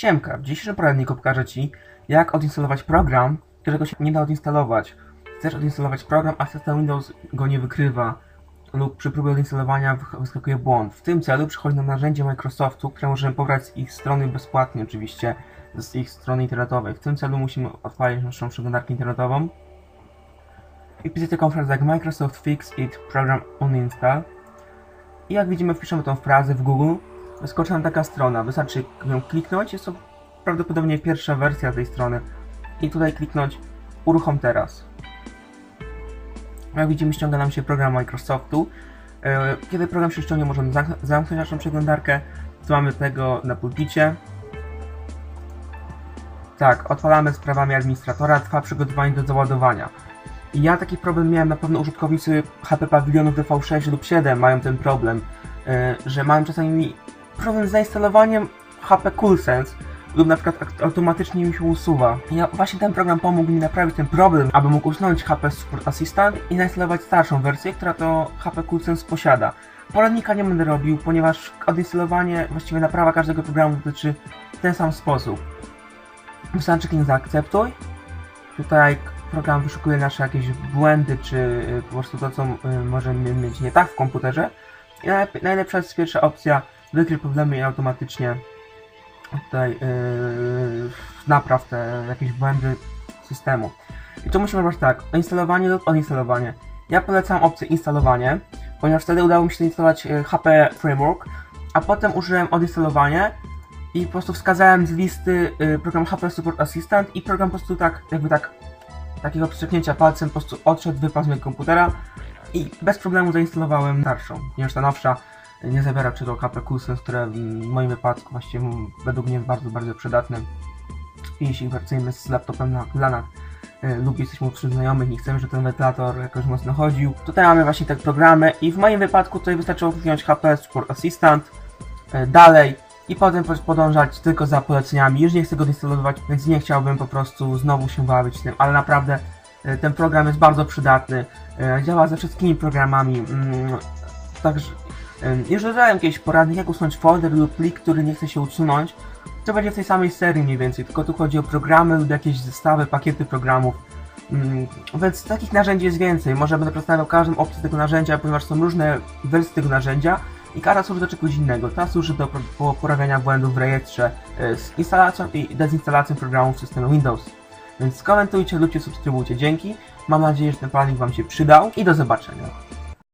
Siemka, w dzisiejszym poradniku pokażę Ci, jak odinstalować program, którego się nie da odinstalować. Chcesz odinstalować program, a system Windows go nie wykrywa lub przy próbie odinstalowania wyskakuje błąd. W tym celu przychodzi nam narzędzie Microsoftu, które możemy pobrać z ich strony bezpłatnie oczywiście, z ich strony internetowej. W tym celu musimy odpalić naszą przeglądarkę internetową i wpisać taką frazę jak Microsoft Fix It Program Uninstall i jak widzimy wpiszemy tą frazę w Google wyskoczy nam taka strona, wystarczy ją kliknąć, jest to prawdopodobnie pierwsza wersja tej strony i tutaj kliknąć uruchom teraz. Jak widzimy ściąga nam się program Microsoftu. E, Kiedy program się ściągnie możemy zamk- zamknąć naszą przeglądarkę, tu mamy tego na pulpicie. Tak, odpalamy z prawami administratora, trwa przygotowanie do załadowania. Ja taki problem miałem, na pewno użytkownicy HP Pawilionów DV6 lub 7 mają ten problem, e, że mają czasami problem z zainstalowaniem HP CoolSense lub na przykład automatycznie mi się usuwa. Ja, właśnie ten program pomógł mi naprawić ten problem, aby mógł usunąć HP Support Assistant i zainstalować starszą wersję, która to HP CoolSense posiada. Poradnika nie będę robił, ponieważ odinstalowanie, właściwie naprawa każdego programu dotyczy w ten sam sposób. Wystarczy kliknąć zaakceptuj. Tutaj program wyszukuje nasze jakieś błędy, czy y, po prostu to, co y, możemy mieć nie tak w komputerze. I najlep- najlepsza jest pierwsza opcja, wykryj problemy i automatycznie tutaj yy, napraw te jakieś błędy systemu. I tu musimy wybrać tak, instalowanie lub odinstalowanie. Ja polecam opcję instalowanie, ponieważ wtedy udało mi się zainstalować y, HP Framework, a potem użyłem odinstalowanie i po prostu wskazałem z listy y, program HP Support Assistant i program po prostu tak, jakby tak, takiego przyczepnięcia palcem po prostu odszedł, wypadł z mojego komputera i bez problemu zainstalowałem starszą, ponieważ ta nowsza nie czego HP CoolSense, które w moim wypadku właściwie według mnie jest bardzo, bardzo przydatne. I jeśli pracujemy z laptopem na LANach y, lub jesteśmy wśród znajomych i chcemy, żeby ten wentylator jakoś mocno chodził, tutaj mamy właśnie te programy i w moim wypadku tutaj wystarczyło kliknąć HP Support Assistant, y, dalej i potem po- podążać tylko za poleceniami. Już nie chcę go instalować, więc nie chciałbym po prostu znowu się bawić tym, ale naprawdę y, ten program jest bardzo przydatny. Działa ze wszystkimi programami. mm, Także Już dodałem jakiś poradnik, jak usunąć folder lub plik, który nie chce się usunąć. To będzie w tej samej serii mniej więcej, tylko tu chodzi o programy lub jakieś zestawy, pakiety programów. Ym, Więc takich narzędzi jest więcej. Może będę przedstawiał każdą opcję tego narzędzia, ponieważ są różne wersje tego narzędzia i każda służy do czegoś innego. Ta służy do poprawiania błędów w rejestrze y, z instalacją i dezinstalacją programów w systemie Windows. Więc komentujcie, lubcie, subskrybujcie. Dzięki. Mam nadzieję, że ten poradnik Wam się przydał i do zobaczenia.